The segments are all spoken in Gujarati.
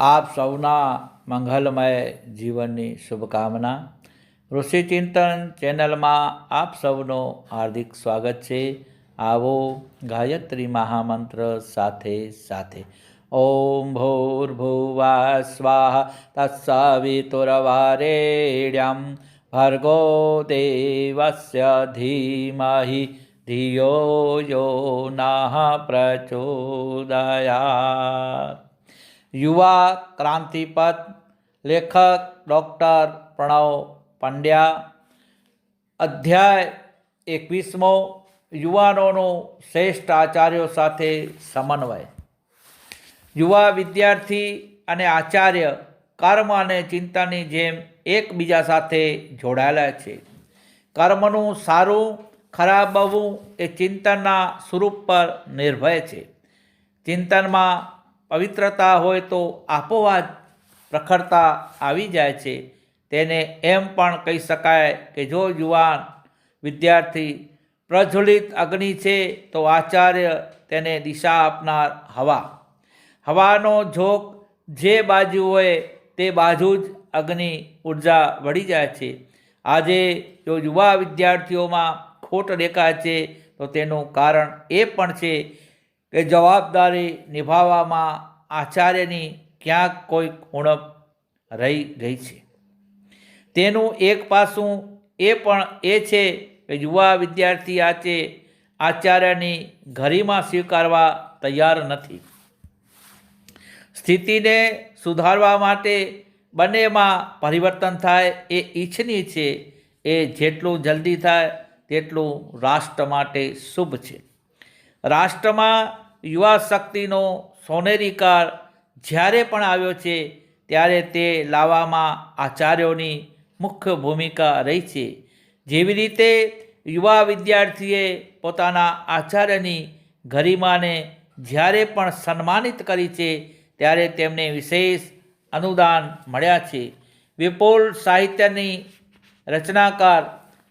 આપ સૌના મંગલમય જીવનની શુભકામના. ઋષિ ચિંતન ચેનલમાં આપ સૌનો હાર્દિક સ્વાગત છે. આવો ગાયત્રી મહામંત્ર સાથે સાથે. ઓમ ભૂર્ભુવા સ્વાહ તત્સવિતુરવારેણ્યમ ભર્ગો દેવસ્ય ધીમહિ. ધિયો યો નઃ પ્રચોદયાત. યુવા ક્રાંતિપદ લેખક ડૉક્ટર પ્રણવ પંડ્યા. અધ્યાય એકવીસમો, યુવાનોનો શ્રેષ્ઠ આચાર્યો સાથે સમન્વય. યુવા વિદ્યાર્થી અને આચાર્ય કર્મ અને ચિંતાની જેમ એકબીજા સાથે જોડાયેલા છે. કર્મનું સારું, ખરાબ બનવું એ ચિંતનના સ્વરૂપ પર નિર્ભય છે. ચિંતનમાં પવિત્રતા હોય તો આપોઆજ પ્રખરતા આવી જાય છે. તેને એમ પણ કહી શકાય કે જો યુવાન વિદ્યાર્થી પ્રજ્વલિત અગ્નિ છે, તો આચાર્ય તેને દિશા આપનાર હવા. હવાનો ઝોક જે બાજુ હોય તે બાજુ જ અગ્નિ ઊર્જા વળી જાય છે. આજે જો યુવા વિદ્યાર્થીઓમાં ખોટ દેખાય છે, તો તેનું કારણ એ પણ છે કે જવાબદારી નિભાવવામાં આચાર્યની ક્યાંક કોઈક ઉણપ રહી ગઈ છે. તેનું એક પાસું એ પણ એ છે કે યુવા વિદ્યાર્થી આજે આચાર્યની ઘરીમાં સ્વીકારવા તૈયાર નથી. સ્થિતિને સુધારવા માટે બંનેમાં પરિવર્તન થાય એ ઈચ્છનીય છે. એ જેટલું જલ્દી થાય તેટલું રાષ્ટ્ર માટે શુભ છે. રાષ્ટ્રમાં યુવા શક્તિનો સોનેરી કાળ જ્યારે પણ આવ્યો છે, ત્યારે તે લાવવામાં આચાર્યોની મુખ્ય ભૂમિકા રહી છે. જેવી રીતે યુવા વિદ્યાર્થીએ પોતાના આચાર્યની ગરિમાને જ્યારે પણ સન્માનિત કરી છે, ત્યારે તેમને વિશેષ અનુદાન મળ્યા છે. વિપુલ સાહિત્યની રચનાકાર,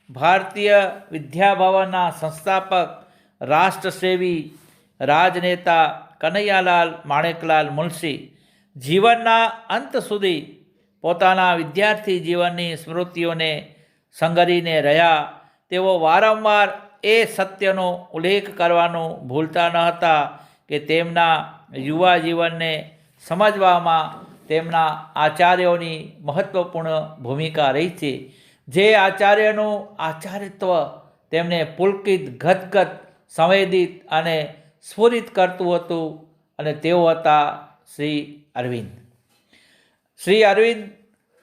ભારતીય વિદ્યાભવનના સંસ્થાપક, રાષ્ટ્રસેવી રાજનેતા કનૈયાલાલ માણેકલાલ મુનશી જીવનના અંત સુધી પોતાના વિદ્યાર્થી જીવનની સ્મૃતિઓને સંગરીને રહ્યા. તેઓ વારંવાર એ સત્યનો ઉલ્લેખ કરવાનું ભૂલતા ન હતા કે તેમના યુવા જીવનને સમજવામાં તેમના આચાર્યોની મહત્ત્વપૂર્ણ ભૂમિકા રહી છે. જે આચાર્યનું આચાર્યત્વ તેમને પુલકિત ગદગદ સંવેદિત અને સ્ફુરિત કરતું હતું અને તેઓ હતા શ્રી અરવિંદ. શ્રી અરવિંદ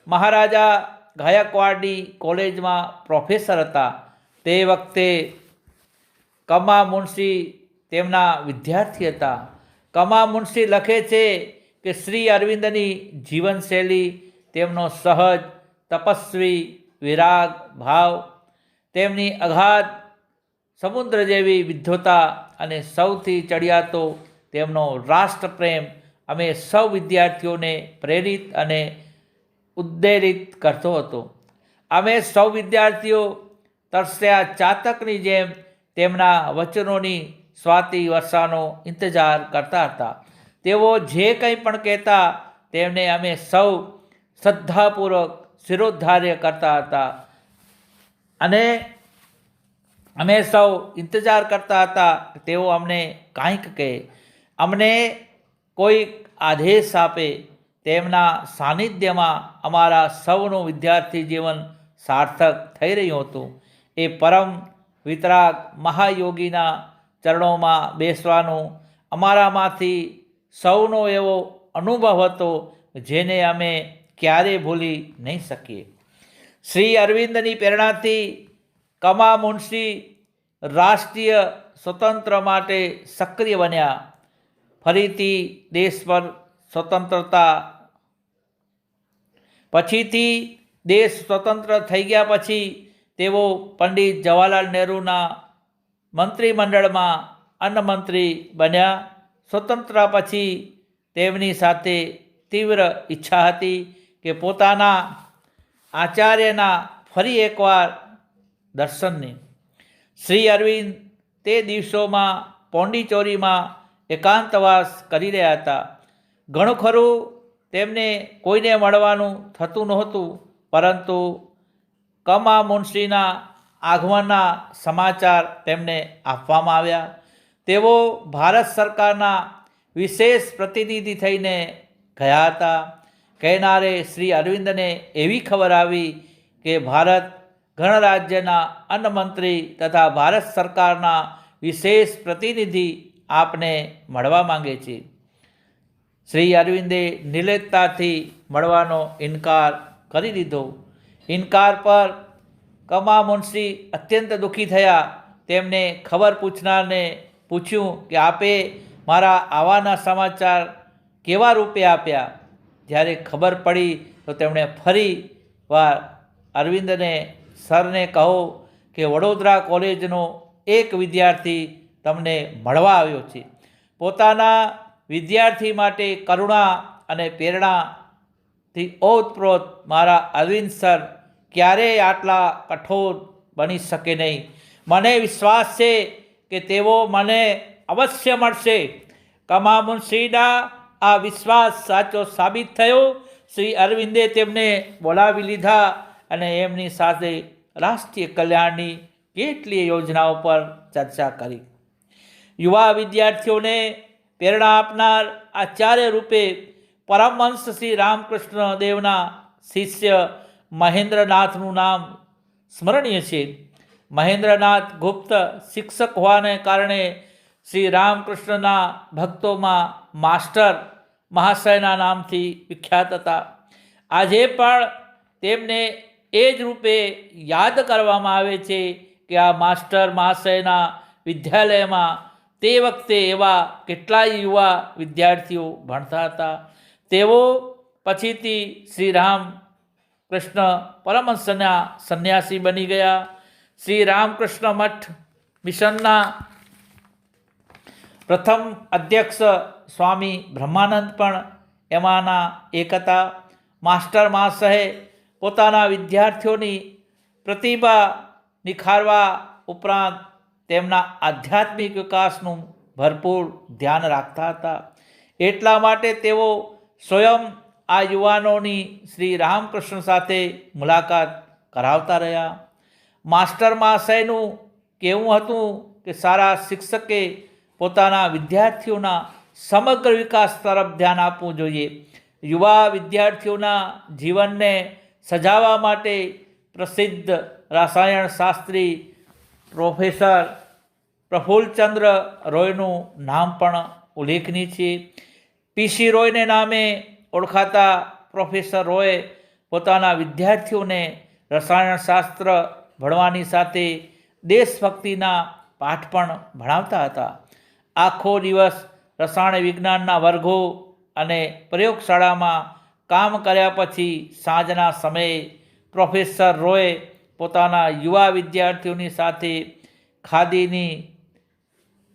મહારાજા ગાયકવાડની કોલેજમાં પ્રોફેસર હતા. તે વખતે કમા મુનશી તેમના વિદ્યાર્થી હતા. કમા મુનશી લખે છે કે શ્રી અરવિંદની જીવનશૈલી, તેમનો સહજ, તપસ્વી, વિરાગ ભાવ, તેમની અગાધ સમુદ્ર જેવી વિદ્વતા અને સૌથી ચડિયાતો તેમનો રાષ્ટ્રપ્રેમ અમે સૌ વિદ્યાર્થીઓને પ્રેરિત અને ઉદ્દેરિત કરતો હતો. અમે સૌ વિદ્યાર્થીઓ તરસ્યા ચાતકની જેમ તેમના વચનોની સ્વાતિ વર્ષાનો ઇંતજાર કરતા હતા. તેઓ જે કંઈ પણ કહેતા તેમને અમે સૌ શ્રદ્ધાપૂર્વક શિરોદ્ધાર્ય કરતા હતા. અને અમે સૌ ઇંતજાર કરતા હતા તેઓ અમને કાંઈક કહે. અમને કોઈ આદેશ આપે તેમના સાનિધ્યમાં અમારા સૌનું વિદ્યાર્થી જીવન સાર્થક થઈ રહ્યું હતું. એ પરમ વિતરાગ મહાયોગીના ચરણોમાં બેસવાનું અમારામાંથી સૌનો એવો અનુભવ હતો જેને અમે ક્યારેય ભૂલી નહીં શકીએ. શ્રી અરવિંદની પ્રેરણાથી કમા મુનશી રાષ્ટ્રીય સ્વતંત્ર માટે સક્રિય બન્યા. ફરીથી દેશ પર સ્વતંત્રતા. પછીથી દેશ સ્વતંત્ર થઈ ગયા પછી તેઓ પંડિત જવાહરલાલ નહેરુના મંત્રીમંડળમાં અન્નમંત્રી બન્યા. સ્વતંત્ર પછી તેમની સાથે તીવ્ર ઈચ્છા હતી કે પોતાના આચાર્યના ફરી એકવાર દર્શનની શ્રી અરવિંદ તે દિવસોમાં પોંડિચોરીમાં એકાંતવાસ કરી રહ્યા હતા. ઘણું ખરું તેમને કોઈને મળવાનું થતું નહોતું, પરંતુ કમા મુનશીના આગમનના સમાચાર તેમને આપવામાં આવ્યા. તેઓ ભારત સરકારના વિશેષ પ્રતિનિધિ થઈને ગયા હતા. કહેનારે શ્રી અરવિંદને એવી ખબર આવી કે ભારત ગણરાજ્યના અન્નમંત્રી તથા ભારત સરકારના વિશેષ પ્રતિનિધિ આપને મળવા માંગે છે. શ્રી અરવિંદે નિલેતતાથી મળવાનો ઇનકાર કરી દીધો. ઇનકાર પર કમા મુનશી અત્યંત દુઃખી થયા. તેમને ખબર પૂછનારને પૂછ્યું કે આપે મારા આવાના સમાચાર કેવા રૂપે આપ્યા? જ્યારે ખબર પડી તો તેમણે ફરી વાર અરવિંદને સરને કહો કે વડોદરા કોલેજનો એક વિદ્યાર્થી તમને મળવા આવ્યો છે. પોતાના વિદ્યાર્થી માટે કરુણા અને પ્રેરણાથી ઓતપ્રોત મારા અરવિંદ સર ક્યારેય આટલા કઠોર બની શકે નહીં. મને વિશ્વાસ છે કે તેઓ મને અવશ્ય મળશે. કમા મુનશીના આ વિશ્વાસ સાચો સાબિત થયો. શ્રી અરવિંદે તેમને બોલાવી લીધા અને એમની સાથે રાષ્ટ્રીય કલ્યાણની કેટલીય યોજનાઓ પર ચર્ચા કરી. યુવા વિદ્યાર્થીઓને પ્રેરણા આપનાર આચાર્ય રૂપે પરમહંસ શ્રી રામકૃષ્ણ દેવના શિષ્ય મહેન્દ્રનાથનું નામ સ્મરણીય છે. મહેન્દ્રનાથ ગુપ્ત શિક્ષક હોવાને કારણે શ્રી રામકૃષ્ણના ભક્તોમાં માસ્ટર મહાશયના નામથી વિખ્યાત હતા. આજે પણ તેમને એ જ રૂપે યાદ કરવામાં આવે છે કે આ માસ્ટર મહાશયના વિદ્યાલયમાં તે વખતે એવા કેટલાય યુવા વિદ્યાર્થીઓ ભણતા હતા. તેઓ પછીથી શ્રી રામ કૃષ્ણ પરમહંસના સંન્યાસી બની ગયા. શ્રી રામકૃષ્ણ મઠ મિશનના પ્રથમ અધ્યક્ષ સ્વામી બ્રહ્માનંદ પણ એમાંના એક હતા. માસ્ટર મહાશયે પોતાના વિદ્યાર્થીઓની પ્રતિભા નિખારવા ઉપરાંત તેમના આધ્યાત્મિક વિકાસનું ભરપૂર ધ્યાન રાખતા હતા. એટલા માટે તેઓ સ્વયં આ યુવાનોની શ્રી રામકૃષ્ણ સાથે મુલાકાત કરાવતા રહ્યા. માસ્ટર મહાશયનું કહેવું હતું કે સારા શિક્ષકે પોતાના વિદ્યાર્થીઓના સમગ્ર વિકાસ તરફ ધ્યાન આપવું જોઈએ. યુવા વિદ્યાર્થીઓના જીવનને સજાવવા માટે પ્રસિદ્ધ રસાયણશાસ્ત્રી પ્રોફેસર પ્રફુલ્લચંદ્ર રોયનું નામ પણ ઉલ્લેખનીય છે. પીસી રોયને નામે ઓળખાતા પ્રોફેસર રોય પોતાના વિદ્યાર્થીઓને રસાયણશાસ્ત્ર ભણવાની સાથે દેશભક્તિના પાઠ પણ ભણાવતા હતા. આખો દિવસ રસાયણ વિજ્ઞાનના વર્ગો અને પ્રયોગશાળામાં કામ કર્યા પછી સાંજના સમયે પ્રોફેસર રોય પોતાના યુવા વિદ્યાર્થીઓની સાથે ખાદીની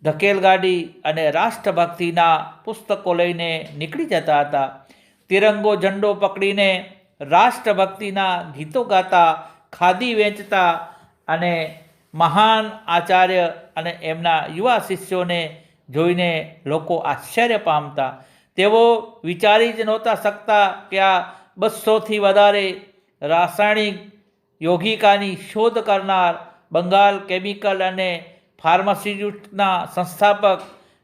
ધકેલગાડી અને રાષ્ટ્રભક્તિના પુસ્તકો લઈને નીકળી જતા હતા. તિરંગો ઝંડો પકડીને રાષ્ટ્રભક્તિના ગીતો ગાતા, ખાદી વેચતા અને મહાન આચાર્ય અને એમના યુવા શિષ્યોને જોઈને લોકો આશ્ચર્ય પામતા. તેઓ વિચારી જ નહોતા શકતા કે આ બસોથી વધારે રાસાયણિક યોગિકાની શોધ કરનાર બંગાળ કેમિકલ અને ફાર્માસ્યુટિકના સંસ્થાપક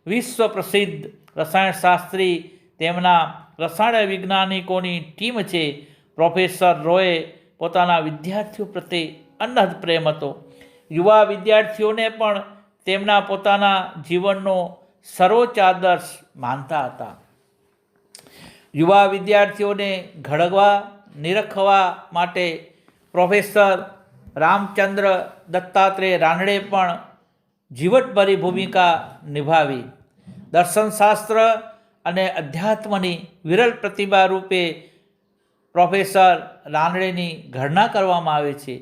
વિશ્વ પ્રસિદ્ધ રસાયણશાસ્ત્રી, તેમના રસાયણ વૈજ્ઞાનિકોની ટીમ છે. પ્રોફેસર રોએ પોતાના વિદ્યાર્થીઓ પ્રત્યે અનહદ પ્રેમ હતો. યુવા વિદ્યાર્થીઓને પણ તેમના પોતાના જીવનનો સર્વોચ્ચ આદર્શ માનતા હતા. યુવા વિદ્યાર્થીઓને ઘડવા નિરખવા માટે પ્રોફેસર રામચંદ્ર દત્તાત્રેય રાનડે પણ જીવટભરી ભૂમિકા નિભાવી. દર્શનશાસ્ત્ર અને અધ્યાત્મની વિરલ પ્રતિભા રૂપે પ્રોફેસર રાનડેની ઘરણા કરવામાં આવે છે.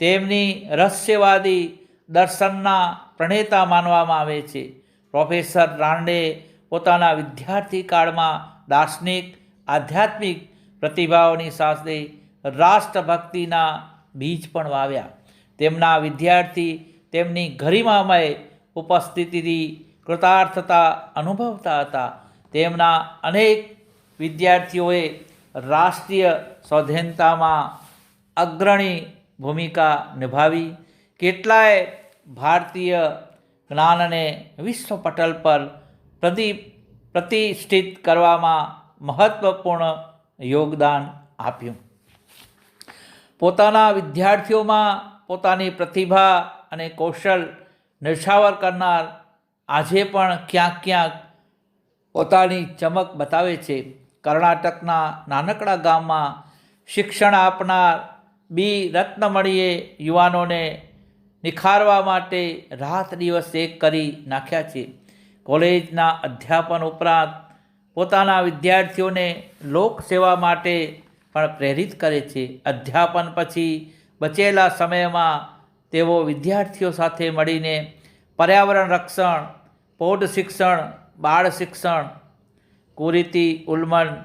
તેમની રહસ્યવાદી દર્શનના પ્રણેતા માનવામાં આવે છે. પ્રોફેસર રાનડે પોતાના વિદ્યાર્થી કાળમાં દાર્શનિક, આધ્યાત્મિક પ્રતિભાઓની સાથે રાષ્ટ્રભક્તિના બીજ પણ વાવ્યા. તેમના વિદ્યાર્થી તેમની ગરિમામય ઉપસ્થિતિથી કૃતાર્થતા અનુભવતા હતા. તેમના અનેક વિદ્યાર્થીઓએ રાષ્ટ્રીય સ્વાધીનતામાં અગ્રણી ભૂમિકા નિભાવી. કેટલાય ભારતીય જ્ઞાનને વિશ્વ પટલ પર પ્રતિ પ્રતિષ્ઠિત કરવામાં મહત્ત્વપૂર્ણ યોગદાન આપ્યું. પોતાના વિદ્યાર્થીઓમાં પોતાની પ્રતિભા અને કૌશલ નિર્છાવર કરનાર આજે પણ ક્યાંક ક્યાંક પોતાની ચમક બતાવે છે. કર્ણાટકના નાનકડા ગામમાં શિક્ષણ આપનાર બી. રત્નમણીએ યુવાનોને નિખારવા માટે રાત દિવસ એક કરી નાખ્યા છે. કોલેજના અધ્યાપન ઉપરાંત પોતાના વિદ્યાર્થીઓને લોકસેવા માટે પણ પ્રેરિત કરે છે. અધ્યાપન પછી બચેલા સમયમાં તેઓ વિદ્યાર્થીઓ સાથે મળીને પર્યાવરણ રક્ષણ પૌઢ શિક્ષણ, બાળ શિક્ષણ, કુરીતિ ઉલ્લંઘન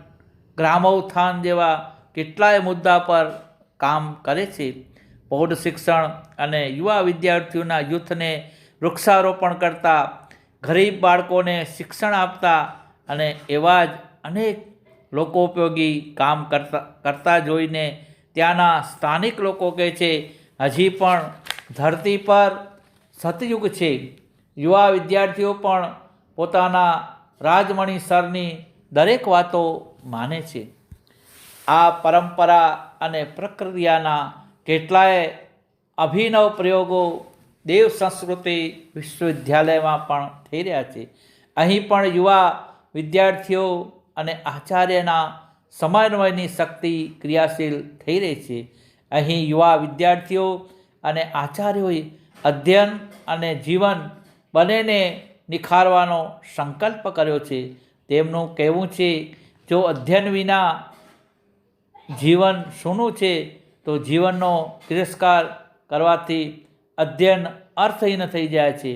ગ્રામોત્થાન જેવા કેટલાય મુદ્દા પર કામ કરે છે. પૌઢ શિક્ષણ અને યુવા વિદ્યાર્થીઓના યુથને વૃક્ષારોપણ કરતા ગરીબ બાળકોને શિક્ષણ આપતા અને એવા જ અનેક લોકોપયોગી કામ કરતા કરતા જોઈને ત્યાંના સ્થાનિક લોકો કહે છે, હજી પણ ધરતી પર સતયુગ છે. યુવા વિદ્યાર્થીઓ પણ પોતાના રાજમણી સરની દરેક વાતો માને છે. આ પરંપરા અને પ્રક્રિયાના કેટલાય અભિનવ પ્રયોગો દેવ સંસ્કૃતિ વિશ્વવિદ્યાલયમાં પણ થઈ રહ્યા છે. અહીં પણ યુવા વિદ્યાર્થીઓ અને આચાર્યના સમન્વયની શક્તિ ક્રિયાશીલ થઈ રહી છે. અહીં યુવા વિદ્યાર્થીઓ અને આચાર્યોએ અધ્યયન અને જીવન બંનેને નિખારવાનો સંકલ્પ કર્યો છે. તેમનું કહેવું છે, જો અધ્યયન વિના જીવન સૂનું છે, તો જીવનનો તિરસ્કાર કરવાથી અધ્યયન અર્થહીન થઈ જાય છે.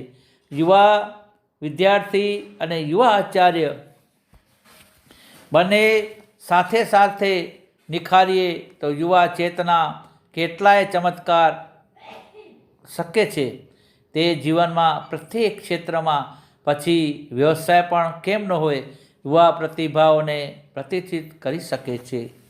યુવા વિદ્યાર્થી અને યુવા આચાર્ય બંને સાથે સાથે નિખારીએ તો યુવા ચેતના કેટલાય ચમત્કાર શક્ય છે. તે જીવનમાં પ્રત્યેક ક્ષેત્રમાં પછી વ્યવસાય પણ કેમ ન હોય, યુવા પ્રતિભાઓને પ્રતિષ્ઠિત કરી શકે છે.